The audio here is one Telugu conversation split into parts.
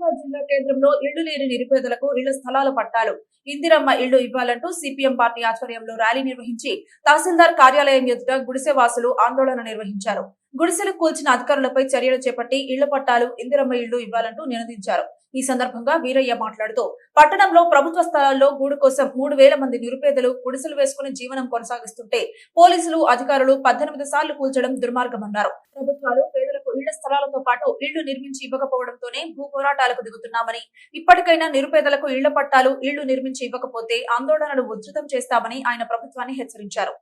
నిజామాబాద్ జిల్లా కేంద్రంలో ఇళ్ళు లేని నిరుపేదలకు ఇళ్ళ స్థలాల పట్టాలు. ఇందిరమ్మ ఇళ్ళు ఇవ్వాలంటూ సిపిఎం పార్టీ ఆధ్వర్యంలో ర్యాలీ నిర్వహించి తహసీల్దార్ కార్యాలయం ఎదుట గుడిసె వాసులు ఆందోళన నిర్వహించారు. గుడిసెలు కూల్చిన అధికారులపై చర్యలు చేపట్టి ఇళ్ళ పట్టాలు ఇందిరమ్మ ఇళ్ళు ఇవ్వాలంటూ నినదించారు. ఈ సందర్భంగా వీరయ్య మాట్లాడుతూ పట్టణంలో ప్రభుత్వ స్థలాల్లో గూడు కోసం మూడు వేల మంది నిరుపేదలు గుడిసెలు వేసుకుని జీవనం కొనసాగిస్తుంటే పోలీసులు అధికారులు పద్దెనిమిది సార్లు కూల్చడం దుర్మార్గమన్నారు. ప్రభుత్వాలు పేదలకు ఇళ్ళ స్థలాలతో పాటు ఇళ్ళు నిర్మించి ఇవ్వకపోవడంతోనే భూ పోరాటాలకు దిగుతున్నామని ఇప్పటికైనా నిరుపేదలకు ఇళ్ళ పట్టాలు ఇళ్ళు నిర్మించి ఇవ్వకపోతే ఆందోళనలు ఉధృతం చేస్తామని ఆయన ప్రభుత్వాన్ని హెచ్చరించారు.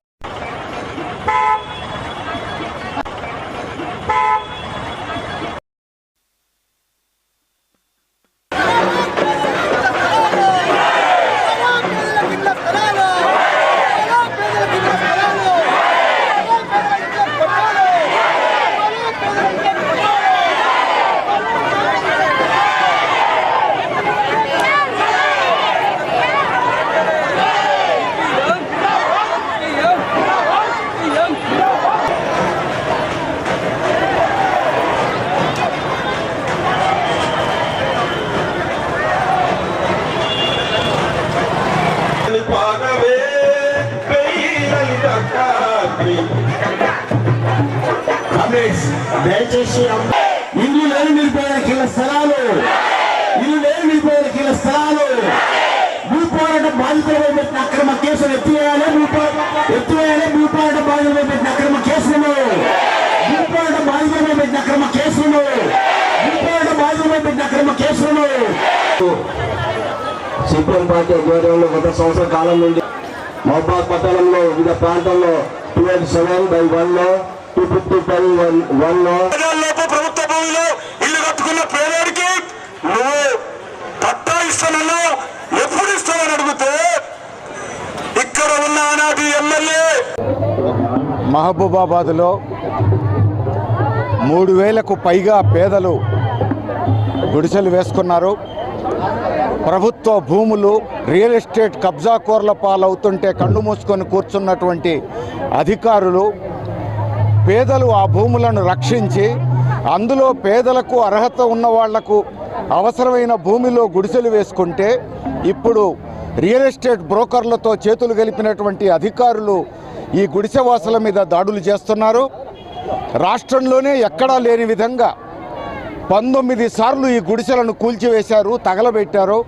దయచేసి ఇల్లు లేని నిలిపోయిన కిల స్థలాలు ఇల్లు లేని నిలిపోయిన కిల స్థలాలు భూ పోరాట బాధితులపై పెట్టిన అక్రమ కేసులు ఎత్తివేయాలి భూ పో- ఎత్తివేయాలి భూ పోరాటం బాధితులపై పెట్టిన అక్రమ కేసులను భూ పోరాట బాధితులపై పెట్టిన అక్రమ కేసులను భూ పోరాట బాధితులపై పెట్టిన అక్రమ కేసులను సిపిఎం పార్టీ ఆధ్వర్యంలో గత సంవత్సర కాలం నుండి మహబాద్ పట్టణంలో వివిధ ప్రాంతాల్లో సెవెన్ బై వన్లో టూ ఫిఫ్టీ ఫైవ్ వన్ వన్లో ప్రభుత్వ భూమిలో ఇల్లు కట్టుకున్న పేదోడికి నువ్వు పట్టా ఇస్తానన్నావు ఎప్పుడు ఇస్తావని అడిగితే ఇక్కడ ఉన్న ఆనాటి ఎమ్మెల్యే మహబూబాబాద్లో మూడు వేలకు పైగా పేదలు గుడిసెలు వేసుకున్నారు. ప్రభుత్వ భూములు రియల్ ఎస్టేట్ కబ్జాకోర్ల పాలవుతుంటే కళ్ళు మూసుకొని కూర్చున్నటువంటి అధికారులు పేదలు ఆ భూములను రక్షించి అందులో పేదలకు అర్హత ఉన్న వాళ్ళకు అవసరమైన భూమిలో గుడిసెలు వేసుకుంటే ఇప్పుడు రియల్ ఎస్టేట్ బ్రోకర్లతో చేతులు గలిపినటువంటి అధికారులు ఈ గుడిసెవాసుల మీద దాడులు చేస్తున్నారు. రాష్ట్రంలోనే ఎక్కడా లేని విధంగా పంతొమ్మిది సార్లు ఈ గుడిసెలను కూల్చివేశారు తగలబెట్టారు.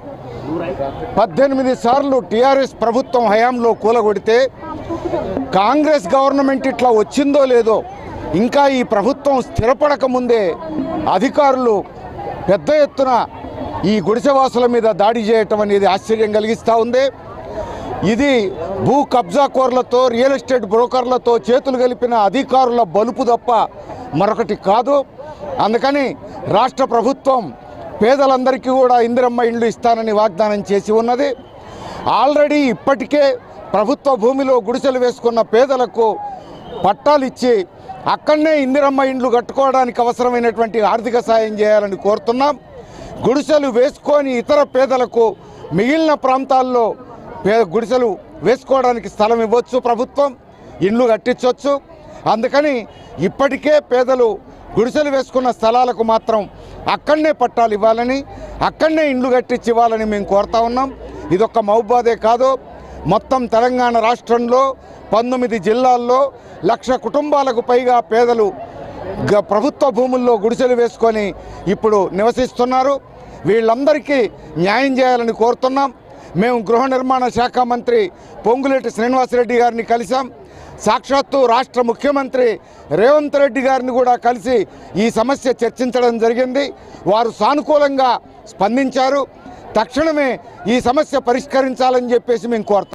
పద్దెనిమిది సార్లు టీఆర్ఎస్ ప్రభుత్వం హయాంలో కూలగొడితే కాంగ్రెస్ గవర్నమెంట్ ఇట్లా వచ్చిందో లేదో ఇంకా ఈ ప్రభుత్వం స్థిరపడక ముందే అధికారులు పెద్ద ఎత్తున ఈ గుడిసెవాసుల మీద దాడి చేయటం అనేది ఆశ్చర్యం కలిగిస్తూ ఉంది. ఇది భూ కబ్జాకోర్లతో రియల్ ఎస్టేట్ బ్రోకర్లతో చేతులు కలిపిన అధికారుల బలుపు తప్ప మరొకటి కాదు. అందుకని రాష్ట్ర ప్రభుత్వం పేదలందరికీ కూడా ఇందిరమ్మ ఇండ్లు ఇస్తానని వాగ్దానం చేసి ఉన్నది. ఆల్రెడీ ఇప్పటికే ప్రభుత్వ భూమిలో గుడిసెలు వేసుకున్న పేదలకు పట్టాలు ఇచ్చి అక్కడనే ఇందిరమ్మ ఇండ్లు కట్టుకోవడానికి అవసరమైనటువంటి ఆర్థిక సాయం చేయాలని కోరుతున్నాం. గుడిసెలు వేసుకొని ఇతర పేదలకు మిగిలిన ప్రాంతాల్లో గుడిసెలు వేసుకోవడానికి స్థలం ఇవ్వచ్చు ప్రభుత్వం ఇండ్లు కట్టించవచ్చు. అందుకని ఇప్పటికే పేదలు గుడిసెలు వేసుకున్న స్థలాలకు మాత్రం అక్కడనే పట్టాలు ఇవ్వాలని అక్కడనే ఇండ్లు కట్టించి ఇవ్వాలని మేము కోరుతా ఉన్నాం. ఇదొక్క మహబాదే కాదు. మొత్తం తెలంగాణ రాష్ట్రంలో పంతొమ్మిది జిల్లాల్లో లక్ష కుటుంబాలకు పైగా పేదలు గ- ప్రభుత్వ భూముల్లో గుడిసెలు వేసుకొని ఇప్పుడు నివసిస్తున్నారు. వీళ్ళందరికీ న్యాయం చేయాలని కోరుతున్నాం. మేము గృహ నిర్మాణ శాఖ మంత్రి పొంగులేటి శ్రీనివాసరెడ్డి గారిని కలిసాం సాక్షాత్తు రాష్ట్ర ముఖ్యమంత్రి రేవంత్ రెడ్డి గారిని కూడా కలిసి ఈ సమస్య చర్చించడం జరిగింది. వారు సానుకూలంగా స్పందించారు. తక్షణమే ఈ సమస్య పరిష్కరించాలని చెప్పేసి మేము కోరుతాం